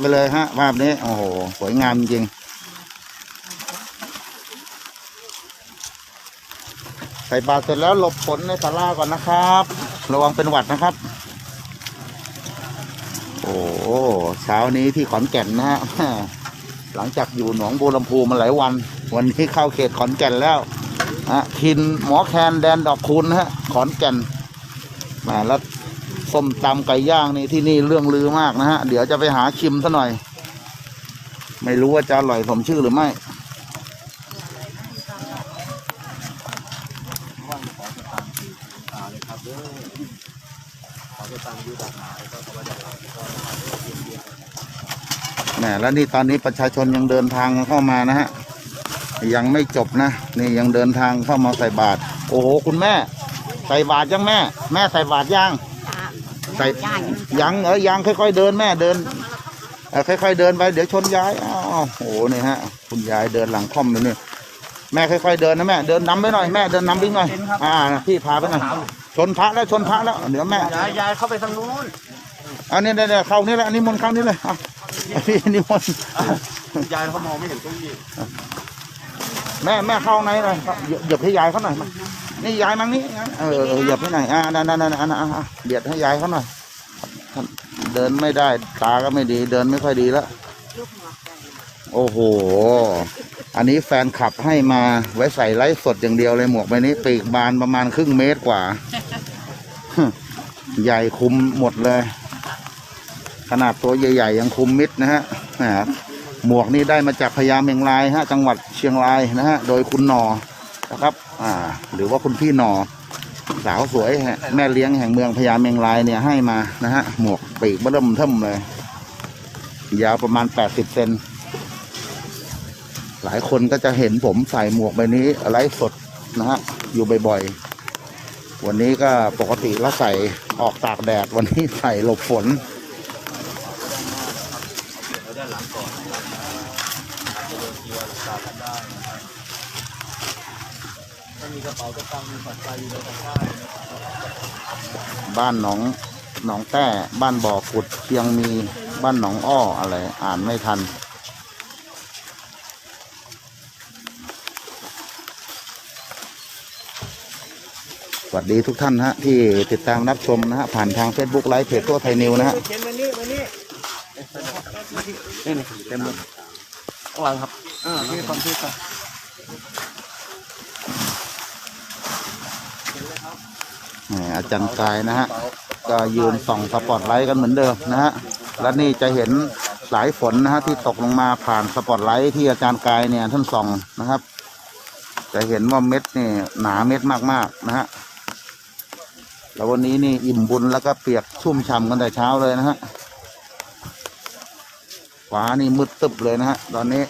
ไปเลยฮะภาพนี้โอ้โหสวยงามจริงใส่บาตรเสร็จแล้วหลบฝนในศาลาก่อนนะครับ ระวังเป็นหวัดนะครับ โอ้เช้านี้ที่ขอนแก่นนะฮะหลังจากอยู่หนองบัวลำพูมาหลายวัน วันนี้เข้าเขตขอนแก่นแล้วฮะทินหมอแคนแดนดอกคูณนะฮะขอนแก่นมาแล้ว ส้มตำไก่ย่างนี่ที่นี่เรื่องลือมากนะฮะ เดี๋ยวจะไปหาชิมซะหน่อย ไม่รู้ว่าจะอร่อยสมชื่อหรือไม่ แหมแล้วนี่ตอนนี้ประชาชนยังเดินทางเข้ามานะฮะ ยังไม่จบนะ นี่ยังเดินทางเข้ามาใส่บาตรโอ้โห คุณแม่ ใส่บาตรยังแม่ แม่ใส่บาตรยัง ใส่ยังเออยังค่อยๆเดินแม่เดินเออค่อยๆเดินไปเดี๋ยวชนยายอ้าวโอ้โหนี่ฮะ คุณยายเดินหลังค่อมเลยนี่แม่ค่อยๆเดินนะแม่เดินนำไปหน่อยแม่เดินนำไปหน่อยอ่าพี่พาไปหน่อยชนพระแล้วชนพระแล้วเดี๋ยวแม่ยายยายเข้าไปทางนู้นอันนี้เนี่ยเข้านี่แหละอันนี้มนต์เข้านี่เลยอะพี่นิมนต์ยายเขามองไม่เห็นตรงนี้แม่แม่เข้าในเลยเหยียบเหยียบให้ยายเขาหน่อยมา นี่ยายมังนี่เออเออเหยียบให้หน่อยอ่านั่นนั่นนั่นนั่นอะเบียดให้ยายเขาหน่อยท่านเดินไม่ได้ตาก็ไม่ดี เดินไม่ค่อยดีแล้วโอ้โห อันนี้แฟนขับให้มาไว้ใส่ไลฟ์สดอย่างเดียวเลยหมวกใบนี้ปีกบานประมาณครึ่งเมตรกว่า ใหญ่คุมหมดเลย ขนาดตัวใหญ่ๆยังคุมมิดนะฮะแหมหมวกนี้ได้มาจากพญาเมงรายฮะ จังหวัดเชียงรายนะฮะ โดยคุณหนอ นะครับ อ่า หรือว่าคุณพี่นอสาวสวยฮะแม่เลี้ยงแห่งเมืองพญาเมงรายเนี่ยให้มานะฮะหมวกปีกเบิ่มเทิมเลย ยาวประมาณแปดสิบเซนหลายคนก็จะเห็นผมใส่หมวกใบนี้ไลฟ์สดนะฮะอยู่บ่อยๆ วันนี้ก็ปกติแล้วใส่ออกตากแดดวันนี้ใส่หลบฝนบ้าน บ้านหนองหนองแต้บ้านบ่อขุดเชียงมีบ้านหนองอ้ออะไร อ่านไม่ทัน สวัสดีทุกท่านฮะที่ติดตามรับชมนะฮะผ่านทาง Facebook ไลฟ์เพจตัวไทยนิวนะฮะเขียนมานี่มานี่นี่เต็มเลยข้างครับอ่าพี่ฟังพี่ฟังแห อาจารย์กายนะฮะก็ยืนส่องสปอตไลท์กันเหมือนเดิมนะฮะและนี่จะเห็นสายฝนนะฮะที่ตกลงมาผ่านสปอตไลท์ที่อาจารย์กายเนี่ยท่านส่องนะครับ จะเห็นว่าเม็ดนี่หนาเม็ดมากๆนะฮะแล้ววันนี้นี่อิ่มบุญแล้วก็เปียกชุ่มฉ่ำกันแต่เช้าเลยนะฮะฟ้านี่มืดตึบเลยนะฮะตอนนี้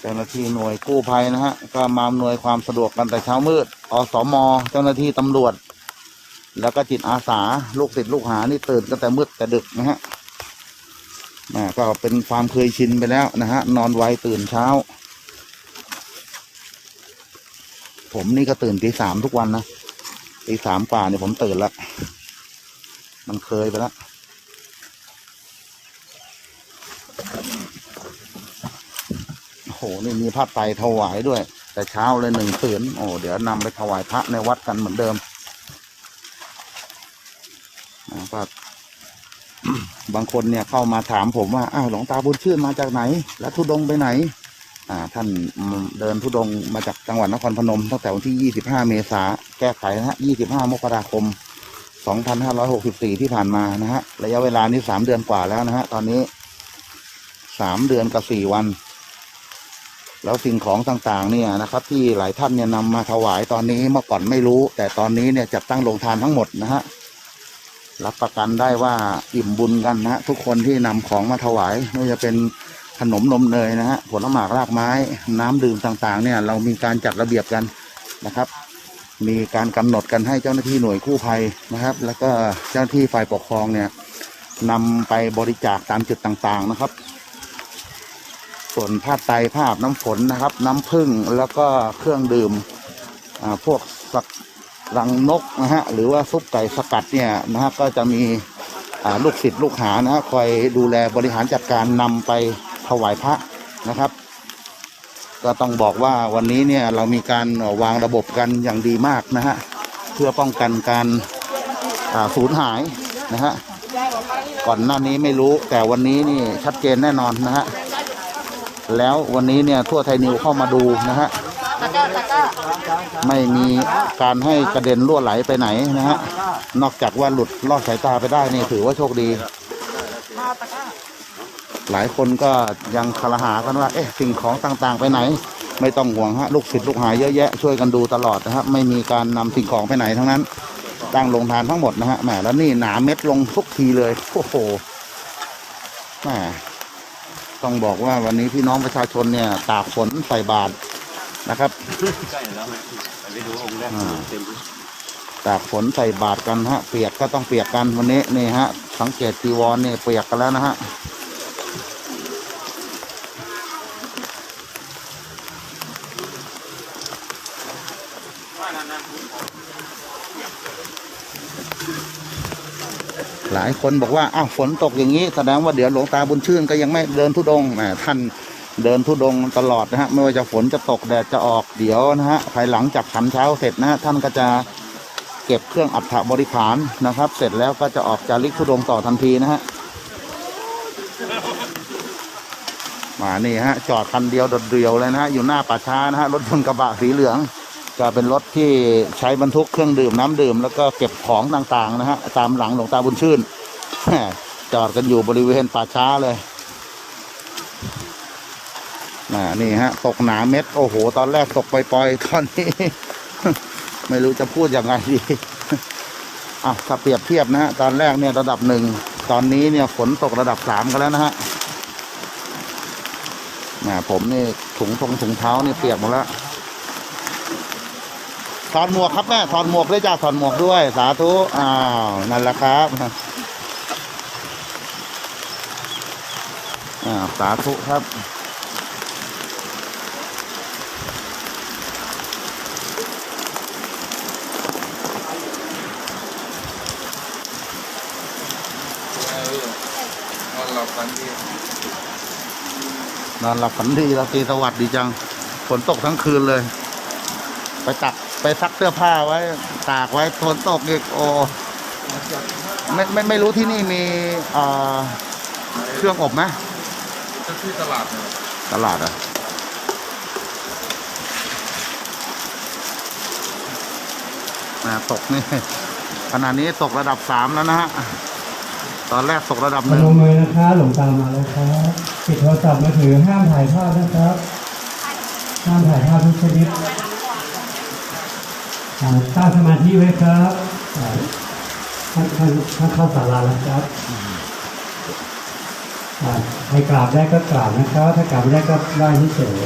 เจ้าห น้าที่หน่วยกู้ภัยนะฮะก็มาอำนวยความสะดวกกันแต่เช้ามืดอสมเจ้าหน้าที่ตำรวจ แล้วก็จิตอาสาลูกศิษย์ลูกหานี่ตื่นกันแต่มืดแต่ดึกนะฮะอ่าก็เป็นความเคยชินไปแล้วนะฮะนอนไวตื่นเช้า ผมนี่ก็ตื่นตีสามทุกวันนะตีสามกว่าเนี่ยผมตื่นแล้วมันเคยไปแล้ว โอ้โหนี่มีผ้าไตรถวายด้วย แต่เช้าเลยหนึ่งผืนโอ้เดี๋ยวนำไปถวายพระในวัดกันเหมือนเดิมนะครับบางคนเนี่ยเข้ามาถามผมว่าอ้าวหลวงตาบุญชื่นมาจากไหน แล้วทุดงไปไหน อ่า ท่านเดินทุดงมาจากจังหวัดนครพนมตั้งแต่วันที่ 25 เมษาแก้ไขนะฮะ 25 มกราคม 2564 ที่ผ่านมานะฮะ ระยะเวลานี้ 3 เดือนกว่าแล้วนะฮะ ตอนนี้ 3 เดือนกับ 4 วัน แล้วสิ่งของต่างๆเนี่ยนะครับที่หลายท่านเนี่ยนำมาถวายตอนนี้เมื่อก่อนไม่รู้ แต่ตอนนี้เนี่ยจัดตั้งโรงทานทั้งหมดนะฮะรับประกันได้ว่าอิ่มบุญกันนะฮะทุกคนที่นำของมาถวายไม่ว่าจะเป็นขนมนมเนยนะฮะผลหมากรากไม้ น้ำดื่มต่างๆ เนี่ยเรามีการจัดระเบียบกันนะครับ มีการกำหนดกันให้เจ้าหน้าที่หน่วยกู้ภัยนะครับ แล้วก็เจ้าหน้าที่ฝ่ายปกครองเนี่ยนำไปบริจาคตามจุดต่างๆนะครับ ส่วนผ้าไตผ้าน้ำฝนนะครับ น้ำผึ้งแล้วก็เครื่องดื่มพวกสักรังนกนะฮะหรือว่าซุปไก่สกัดเนี่ยนะฮะก็จะมีลูกศิษย์ลูกหานะฮะคอยดูแลบริหารจัดการนำไปถวายพระนะครับ ก็ต้องบอกว่าวันนี้เนี่ยเรามีการวางระบบกันอย่างดีมากนะฮะเพื่อป้องกันการสูญหายนะฮะก่อนหน้านี้ไม่รู้แต่วันนี้นี่ชัดเจนแน่นอนนะฮะ แล้ววันนี้เนี่ยทั่วไทยนิวเข้ามาดูนะฮะไม่มีการให้กระเด็นรั่วไหลไปไหนนะฮะนอกจากว่าหลุดลอดสายตาไปได้นี่ถือว่าโชคดี หลายคนก็ยังคลหากันว่า เอ๊ะสิ่งของต่างๆ ไปไหน ไม่ต้องห่วงฮะลูกศิษย์ลูกหาเยอะแยะช่วยกันดูตลอดนะครับไม่มีการนำสิ่งของไปไหนทั้งนั้นตั้งโรงทานทั้งหมดนะฮะแหมแล้วนี่หนาเม็ดลงทุกทีเลยโอ้โหแหม ต้องบอกว่าวันนี้พี่น้องประชาชนเนี่ย ตากฝนใส่บาตรนะครับใกล้แล้วไปดูองค์แรกเต็มตากฝนใส่บาตรกันฮะ เปียกก็ต้องเปียกกันวันนี้นี่ฮะ สังเกตจีวรเนี่ยเปียกกันแล้วนะฮะ หลายคนบอกว่าอ้าวฝนตกอย่างนี้แสดงว่าเดี๋ยวหลวงตาบุญชื่นก็ยังไม่เดินทุดงแหมท่านเดินทุดงตลอดนะฮะไม่ว่าจะฝนจะตกแดดจะออกเดี๋ยวนะฮะภายหลังจากฉันเช้าเสร็จนะฮะท่านก็จะเก็บเครื่องอัฐบริขารนะครับ เสร็จแล้วก็จะออกจาริกทุดงต่อทันทีนะฮะมานี่ฮะจอดคันเดียวโดดเดียวเลยนะฮะอยู่หน้าป่าช้านะฮะรถยนต์กระบะสีเหลือง จะเป็นรถที่ใช้บรรทุกเครื่องดื่มน้ำดื่ม แล้วก็เก็บของต่างๆนะฮะตามหลังหลวงตาบุญชื่นจอดกันอยู่บริเวณป่าช้าเลยน่ะนี่ฮะ ตกหนาเม็ด โอ้โห ตอนแรกตกปล่อยๆตอนนี้ ไม่รู้จะพูดยังไงดีอะถ้าเปรียบเทียบนะฮะตอนแรกเนี่ยระดับหนึ่งตอนนี้เนี่ยฝนตกระดับสามกันแล้วนะฮะแหมผมนี่ถุงทงถุงเท้านี่เปียกหมดแล้ว ถอดหมวกครับแม่ถอดหมวกด้วยจ้าถอดหมวกด้วย สาธุอ้าวนั่นแหละครับอ่าสาธุครับนอนหลับฝันดีนอนหลับฝันดีเราตีสวัสดีจังฝนตกทั้งคืนเลย ไปตัก ไปซักเสื้อผ้าไว้ ตากไว้ฝนตกอีกโอ้ไม่ไม่ไม่รู้ที่นี่มีเอ่อเครื่องอบไหมก็ที่ตลาดเนี่ยตลาดอะนะตกนี่ ขณะนี้ตกระดับสามแล้วนะฮะ ตอนแรกตกระดับพหนึ่งนมมือนะคะหลวงตามมาแล้วครับปิดโทรศัพท์มือถือห้ามถ่ายภาพนะครับ ห้ามถ่ายภาพทุกชนิดอ่า ตั้งสมาธิไว้ครับอ่าท่านท่านท่านเข้าศาลาแล้วครับให้กราบได้ก็กราบนะครับ ถ้ากราบไม่ได้ก็ได้ที่เฉย